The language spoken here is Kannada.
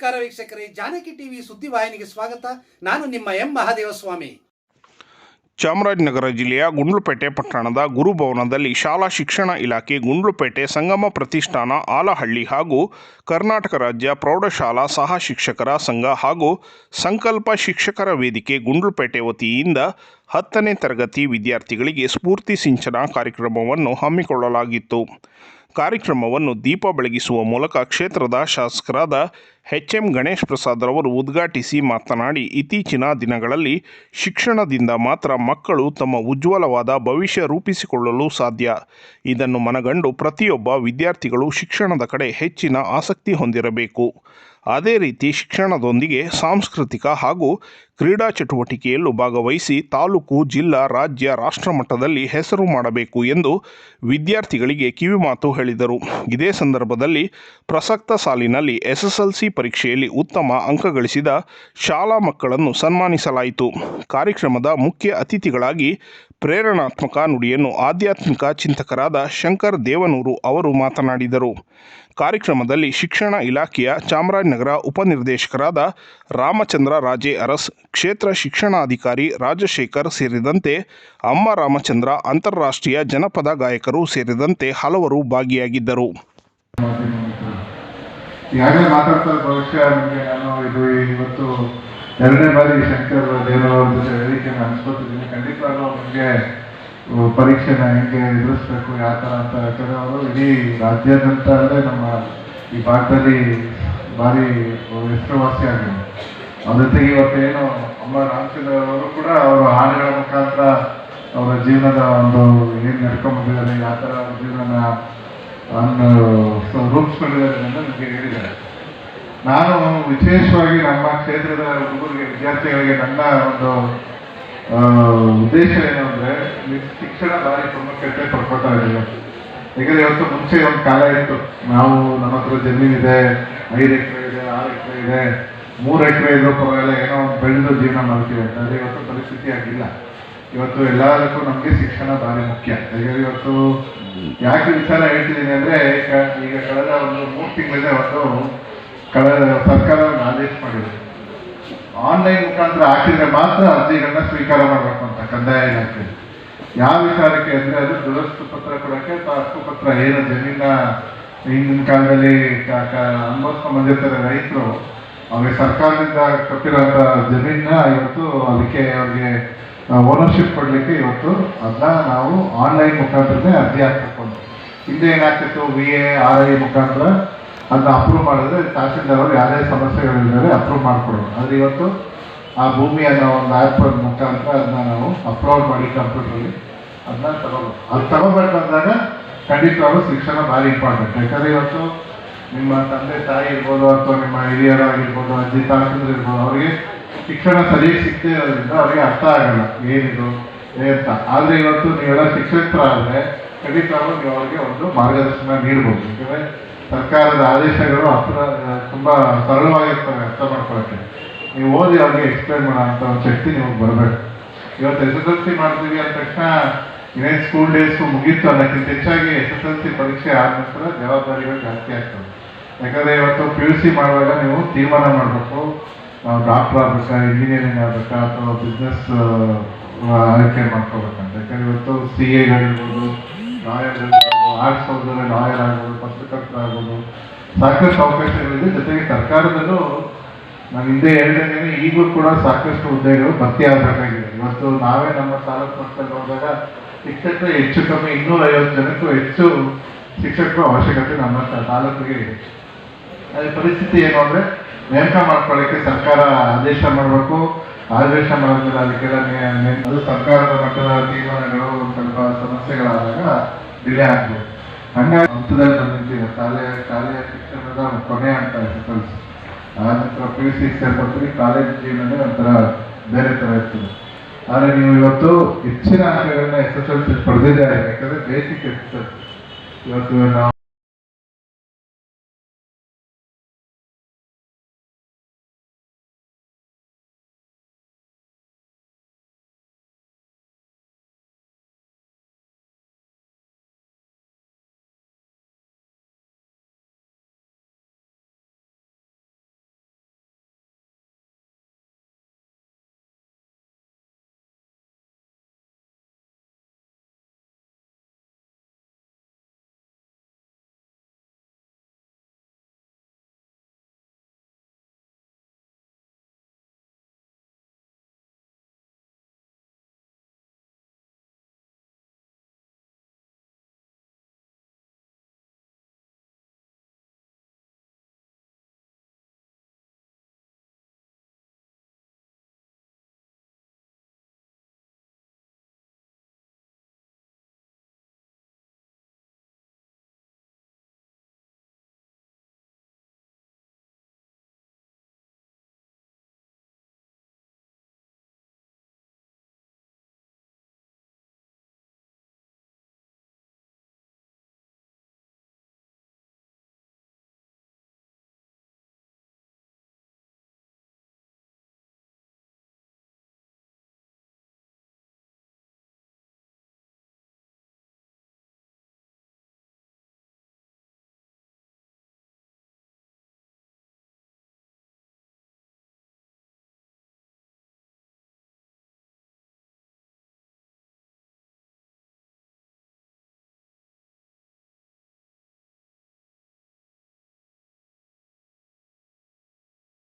ನಮಸ್ಕಾರ ವೀಕ್ಷಕರೇ, ಜಾನಕಿ ಟಿವಿ ಸುದ್ದಿವಾಹಿನಿಗೆ ಸ್ವಾಗತ. ನಾನು ನಿಮ್ಮ ಎಂ. ಮಹಾದೇವಸ್ವಾಮಿ. ಚಾಮರಾಜನಗರ ಜಿಲ್ಲೆಯ ಗುಂಡ್ಲುಪೇಟೆ ಪಟ್ಟಣದ ಗುರುಭವನದಲ್ಲಿ ಶಾಲಾ ಶಿಕ್ಷಣ ಇಲಾಖೆ ಗುಂಡ್ಲುಪೇಟೆ ಸಂಗಮ ಪ್ರತಿಷ್ಠಾನ ಆಲಹಳ್ಳಿ ಹಾಗೂ ಕರ್ನಾಟಕ ರಾಜ್ಯ ಪ್ರೌಢಶಾಲಾ ಸಹ ಶಿಕ್ಷಕರ ಸಂಘ ಹಾಗೂ ಸಂಕಲ್ಪ ಶಿಕ್ಷಕರ ವೇದಿಕೆ ಗುಂಡ್ಲುಪೇಟೆ ವತಿಯಿಂದ ಹತ್ತನೇ ತರಗತಿ ವಿದ್ಯಾರ್ಥಿಗಳಿಗೆ ಸ್ಫೂರ್ತಿ ಸಿಂಚನ ಕಾರ್ಯಕ್ರಮವನ್ನು ಹಮ್ಮಿಕೊಳ್ಳಲಾಗಿತ್ತು. ಕಾರ್ಯಕ್ರಮವನ್ನು ದೀಪ ಬೆಳಗಿಸುವ ಮೂಲಕ ಕ್ಷೇತ್ರದ ಶಾಸಕರಾದ ಎಚ್ ಎಂ ಗಣೇಶ್ ಪ್ರಸಾದ್ ರವರು ಉದ್ಘಾಟಿಸಿ ಮಾತನಾಡಿ, ಇತ್ತೀಚಿನ ದಿನಗಳಲ್ಲಿ ಶಿಕ್ಷಣದಿಂದ ಮಾತ್ರ ಮಕ್ಕಳು ತಮ್ಮ ಉಜ್ವಲವಾದ ಭವಿಷ್ಯ ರೂಪಿಸಿಕೊಳ್ಳಲು ಸಾಧ್ಯ. ಇದನ್ನು ಮನಗಂಡು ಪ್ರತಿಯೊಬ್ಬ ವಿದ್ಯಾರ್ಥಿಗಳು ಶಿಕ್ಷಣದ ಕಡೆ ಹೆಚ್ಚಿನ ಆಸಕ್ತಿ ಹೊಂದಿರಬೇಕು. ಅದೇ ರೀತಿ ಶಿಕ್ಷಣದೊಂದಿಗೆ ಸಾಂಸ್ಕೃತಿಕ ಹಾಗೂ ಕ್ರೀಡಾ ಚಟುವಟಿಕೆಯಲ್ಲೂ ಭಾಗವಹಿಸಿ ತಾಲೂಕು, ಜಿಲ್ಲಾ, ರಾಜ್ಯ, ರಾಷ್ಟ್ರ ಮಟ್ಟದಲ್ಲಿ ಹೆಸರು ಮಾಡಬೇಕು ಎಂದು ವಿದ್ಯಾರ್ಥಿಗಳಿಗೆ ಕಿವಿಮಾತು ಹೇಳಿದರು. ಇದೇ ಸಂದರ್ಭದಲ್ಲಿ ಪ್ರಸಕ್ತ ಸಾಲಿನಲ್ಲಿ ಎಸ್ಎಸ್ಎಲ್ಸಿ ಪರೀಕ್ಷೆಯಲ್ಲಿ ಉತ್ತಮ ಅಂಕ ಗಳಿಸಿದ ಶಾಲಾ ಮಕ್ಕಳನ್ನು ಸನ್ಮಾನಿಸಲಾಯಿತು. ಕಾರ್ಯಕ್ರಮದ ಮುಖ್ಯ ಅತಿಥಿಗಳಾಗಿ ಪ್ರೇರಣಾತ್ಮಕ ನುಡಿಯನ್ನು ಆಧ್ಯಾತ್ಮಿಕ ಚಿಂತಕರಾದ ಶಂಕರ್ ದೇವನೂರು ಅವರು ಮಾತನಾಡಿದರು. ಕಾರ್ಯಕ್ರಮದಲ್ಲಿ ಶಿಕ್ಷಣ ಇಲಾಖೆಯ ಚಾಮರಾಜನಗರ ಉಪನಿರ್ದೇಶಕರಾದ ರಾಮಚಂದ್ರ ರಾಜೇ ಅರಸ್, ಕ್ಷೇತ್ರ ಶಿಕ್ಷಣಾಧಿಕಾರಿ ರಾಜಶೇಖರ್ ಸೇರಿದಂತೆ ಅಮ್ಮ ರಾಮಚಂದ್ರ, ಅಂತಾರಾಷ್ಟ್ರೀಯ ಜನಪದ ಗಾಯಕರು ಸೇರಿದಂತೆ ಹಲವರು ಭಾಗಿಯಾಗಿದ್ದರು. ಈಗಾಗಲೇ ಮಾತಾಡ್ತಾರೆ, ಭವಿಷ್ಯ ನಿಮಗೆ ನಾನು ಇದು ಇವತ್ತು ಎರಡನೇ ಬಾರಿ ಶಂಕರ್ ದೇವರವ್ರ ಜೊತೆ ವೇದಿಕೆಯನ್ನು ಅನ್ಸ್ಕೊತಿದ್ದೀನಿ. ಖಂಡಿತವಾಗ್ಲೂ ನಿಮಗೆ ಪರೀಕ್ಷೆನ ಹೆಂಗೆ ಎದುರಿಸ್ಬೇಕು, ಯಾವ ಥರ ಅಂತ ಯಾಕಂದ್ರೆ ಅವರು ಇಡೀ ರಾಜ್ಯಾದ್ಯಂತ ಅಂದರೆ ನಮ್ಮ ಈ ಭಾಗದಲ್ಲಿ ಭಾರಿ ಹೆಸರುವಾಸಿ ಆಗಿದೆ ಅವ್ರ ಜೊತೆಗೆ ಇವತ್ತೇನು ಅಮ್ಮ ರಾಮಚಂದ್ರ ಅವರು ಕೂಡ ಅವರು ಹಾಡುಗಳ ಮುಖಾಂತರ ಅವರ ಜೀವನದ ಒಂದು ಏನು ನಡ್ಕೊಂಡ್ಬಂದಿದ್ದಾರೆ ಯಾವ ಥರ ಜೀವನ ರೂಪಿಸ್ಕೊಂಡಿದ್ದಾರೆ ಅಂತ ನಮಗೆ ಹೇಳಿದ್ದಾರೆ. ನಾನು ವಿಶೇಷವಾಗಿ ನಮ್ಮ ಕ್ಷೇತ್ರದ ಹುಡುಗರಿಗೆ, ವಿದ್ಯಾರ್ಥಿಗಳಿಗೆ ನನ್ನ ಒಂದು ಉದ್ದೇಶ ಏನು ಅಂದ್ರೆ ಶಿಕ್ಷಣ ಭಾರಿ ಪ್ರಾಮುಖ್ಯತೆ ಪಡ್ಕೊತಾ ಇದ್ದೀವಿ ಯಾಕಂದ್ರೆ ಇವತ್ತು ಮುಂಚೆ ಒಂದು ಕಾಲ ಇತ್ತು. ನಾವು ನಮ್ಮ ಹತ್ರ ಜಮೀನಿದೆ ಐದು ಎಕರೆ ಇದೆ, ಆರು ಎಕರೆ ಇದೆ, ಮೂರು ಎಕರೆ ಇದ್ರೂ ಪರವಾಗಿಲ್ಲ, ಏನೋ ಒಂದು ಬೆಳೆದು ಜೀವನ ಮಾಡ್ತೀವಿ ಅಂತ. ಇವತ್ತು ಪರಿಸ್ಥಿತಿ ಆಗಿಲ್ಲ ಇವತ್ತು ಎಲ್ಲದಕ್ಕೂ ನಮಗೆ ಶಿಕ್ಷಣ ಭಾರಿ ಮುಖ್ಯ. ಹಾಗಾಗಿ ಇವತ್ತು ಯಾಕೆ ವಿಚಾರ ಹೇಳ್ತಿದ್ದೀನಿ ಅಂದ್ರೆ, ಈಗ ಕಳೆದ ಒಂದು ಮೂರು ತಿಂಗಳಿಂದ ಇವತ್ತು ಕಳೆದ ಸರ್ಕಾರ ಆದೇಶ ಮಾಡಿದೆ. ಆನ್ಲೈನ್ ಮುಖಾಂತರ ಹಾಕಿದ್ರೆ ಮಾತ್ರ ಅರ್ಜಿಗಳನ್ನ ಸ್ವೀಕಾರ ಮಾಡಬೇಕು ಅಂತ ಕಂದಾಯ ಇಲಾಖೆ. ಯಾವ ವಿಚಾರಕ್ಕೆ ಅಂದ್ರೆ, ಅದು ದುರಸ್ತು ಪತ್ರ ಕೊಡಕ್ಕೆ ಹಕ್ಕು ಪತ್ರ, ಏನು ಜಮೀನ ಹಿಂದಿನ ಕಾಲದಲ್ಲಿ ಅನುಭವಿಸ್ಕೊಂಡ್ ಬಂದಿರ್ತಾರೆ ರೈತರು ಅವ್ರಿಗೆ ಸರ್ಕಾರದಿಂದ ಕೊಟ್ಟಿರೋಂಥ ಜಮೀನ ಇವತ್ತು ಅದಕ್ಕೆ ಅವ್ರಿಗೆ ಓನರ್ಶಿಪ್ ಕೊಡಲಿಕ್ಕೆ ಇವತ್ತು ಅದನ್ನ ನಾವು ಆನ್ಲೈನ್ ಮುಖಾಂತರನೇ ಅರ್ಜಿ ಅಂತ ಹಿಂದೆ ಏನಾಗ್ತಿತ್ತು ವಿ ಎ ಆರ್ ಐ ಮುಖಾಂತರ ಅದನ್ನ ಅಪ್ರೂವ್ ಮಾಡಿದ್ರೆ ತಹಸೀಲ್ದಾರ್ ಅವರು ಯಾವುದೇ ಸಮಸ್ಯೆಗಳಿದ್ದಾರೆ ಅಪ್ರೂವ್ ಮಾಡಿಕೊಡೋದು. ಆದರೆ ಇವತ್ತು ಆ ಭೂಮಿಯನ್ನು ಒಂದು ಆ್ಯಪ್ ಮುಖಾಂತರ ಅದನ್ನ ನಾವು ಅಪ್ಲೋಡ್ ಮಾಡಿ ಕಂಪ್ಯೂಟ್ರಲ್ಲಿ ಅದನ್ನ ತಗೋಬೇಕು. ಅದು ತಗೋಬೇಕಂದಾಗ ಖಂಡಿತವಾಗ್ಲೂ ಶಿಕ್ಷಣ ಭಾರಿ ಇಂಪಾರ್ಟೆಂಟ್ ಯಾಕಂದರೆ ಇವತ್ತು ನಿಮ್ಮ ತಂದೆ ತಾಯಿ ಇರ್ಬೋದು ಅಥವಾ ನಿಮ್ಮ ಹಿರಿಯರಾಗಿರ್ಬೋದು, ಅಜ್ಜಿ ತಾತಂದ್ರು ಇರ್ಬೋದು, ಅವರಿಗೆ ಶಿಕ್ಷಣ ಸರಿಯಾಗಿ ಸಿಗ್ತೇ ಇರೋದ್ರಿಂದ ಅವರಿಗೆ ಅರ್ಥ ಆಗಲ್ಲ, ಏನಿದು ಅಂತ ಆದರೆ ಇವತ್ತು ನೀವೆಲ್ಲ ಶಿಕ್ಷಕರಾದರೆ ಖಂಡಿತವಾಗ್ಲೂ ನೀವು ಅವರಿಗೆ ಒಂದು ಮಾರ್ಗದರ್ಶನ ನೀಡ್ಬೋದು. ಯಾಕಂದರೆ ಸರ್ಕಾರದ ಆದೇಶಗಳು ಹತ್ರ ತುಂಬ ಸರಳವಾಗಿರ್ತವೆ ಅರ್ಥ ಮಾಡ್ಕೊಳ್ಳೋಕ್ಕೆ. ನೀವು ಓದಿ ಅವ್ರಿಗೆ ಎಕ್ಸ್ಪ್ಲೈನ್ ಮಾಡೋ ಒಂದು ಶಕ್ತಿ ನಿಮಗೆ ಬರಬೇಕು. ಇವತ್ತು ಎಸ್ ಎಸ್ ಎಲ್ ಸಿ ಮಾಡ್ತೀವಿ ಅಂದ ತಕ್ಷಣ ಇನ್ನೇನು ಸ್ಕೂಲ್ ಡೇಸ್ ಮುಗೀತು ಅನ್ನೋಕ್ಕಿಂತ ಹೆಚ್ಚಾಗಿ ಎಸ್ ಎಸ್ ಎಲ್ ಸಿ ಪರೀಕ್ಷೆ ಆದ ನಂತರ ಜವಾಬ್ದಾರಿಗಳು ಜಾಸ್ತಿ ಆಗ್ತವೆ. ಯಾಕಂದರೆ ಇವತ್ತು ಪಿ ಯು ಸಿ ಮಾಡುವಾಗ ನೀವು ತೀರ್ಮಾನ ಮಾಡಬೇಕು. ನಾವು ಡಾಕ್ಟರ್ ಆಗ್ಬೇಕಾ ಇಂಜಿನಿಯರಿಂಗ್ ಆಗಬೇಕಾ, ಅಥವಾ ಬಿಸ್ನೆಸ್ ಆಯ್ಕೆ ಮಾಡ್ಕೋಬೇಕಂತ. ಯಾಕಂದ್ರೆ ಇವತ್ತು ಸಿ ಎಗಳಿರ್ಬೋದು ಲಾಯರ್ ಆರ್ಟ್ಸ್ ಹೋದ್ರೆ ಲಾಯರ್ ಆಗ್ಬೋದು ಪತ್ರಕರ್ತರಾಗ್ಬೋದು ಸಾಕಷ್ಟು ಅವಕಾಶಗಳಿದೆ. ಜೊತೆಗೆ ಸರ್ಕಾರದಲ್ಲೂ ನಾನು ಹಿಂದೆ ಹೇಳಿದಂಗೆ ಈಗಲೂ ಕೂಡ ಸಾಕಷ್ಟು ಹುದ್ದೆಗಳು ಭರ್ತಿ ಆಗಬೇಕಾಗಿದೆ. ಇವತ್ತು ನಾವೇ ನಮ್ಮ ತಾಲೂಕು ಮಟ್ಟದಲ್ಲಿ ಹೋದಾಗ ಶಿಕ್ಷಕರು ಹೆಚ್ಚು ಕಮ್ಮಿ ಇನ್ನೂರೈವತ್ತು ಜನಕ್ಕೂ ಹೆಚ್ಚು ಶಿಕ್ಷಕರ ಅವಶ್ಯಕತೆ ನಮ್ಮ ತಾಲೂಕಿಗೆ ಇದೆ. ಅದೇ ಪರಿಸ್ಥಿತಿ ಏನು ಅಂದ್ರೆ ನೇಮಕ ಮಾಡ್ಕೊಳ್ಳಿಕ್ಕೆ ಸರ್ಕಾರ ಆದೇಶ ಮಾಡಬೇಕು. ಆದೇಶ ಮಾಡಿದ್ರೆ ಅದಕ್ಕೆಲ್ಲ ಅದು ಸರ್ಕಾರದ ಮಟ್ಟದ ತೀರ್ಮಾನಗಳು ಸ್ವಲ್ಪ ಸಮಸ್ಯೆಗಳಾದಾಗ ಡಿಲೇ ಆಗ್ಬೋದು. ಹಂಗಾಗಿ ಹಂತದಲ್ಲಿ ಬಂದಿದ್ದೀವಿ. ಶಾಲೆ, ಶಾಲೆಯ ಶಿಕ್ಷಣದ ಕೊನೆ ಅಂತ ಕಲಿಸಿ ಎಸ್ ಎಲ್ ಸಿ ಆ ನಂತರ ಪಿ ಯು ಸಿ ಸೇರ್ಕೊಳ್ತೀವಿ. ಕಾಲೇಜ್ ಜೀವನನೇ ಒಂಥರ ಬೇರೆ ಥರ ಇರ್ತದೆ. ಆದರೆ ನೀವು ಇವತ್ತು ಹೆಚ್ಚಿನ ಅಂಕಗಳನ್ನ ಎಸ್ ಎಸ್ ಎಲ್ ಸಿ ಪಡೆದಿದ್ದಾರೆ ಯಾಕಂದ್ರೆ ಬೇಸಿಕ್ ಎಸ್ ಎಸ್ ಎಲ್ ಇವತ್ತು ನಾವು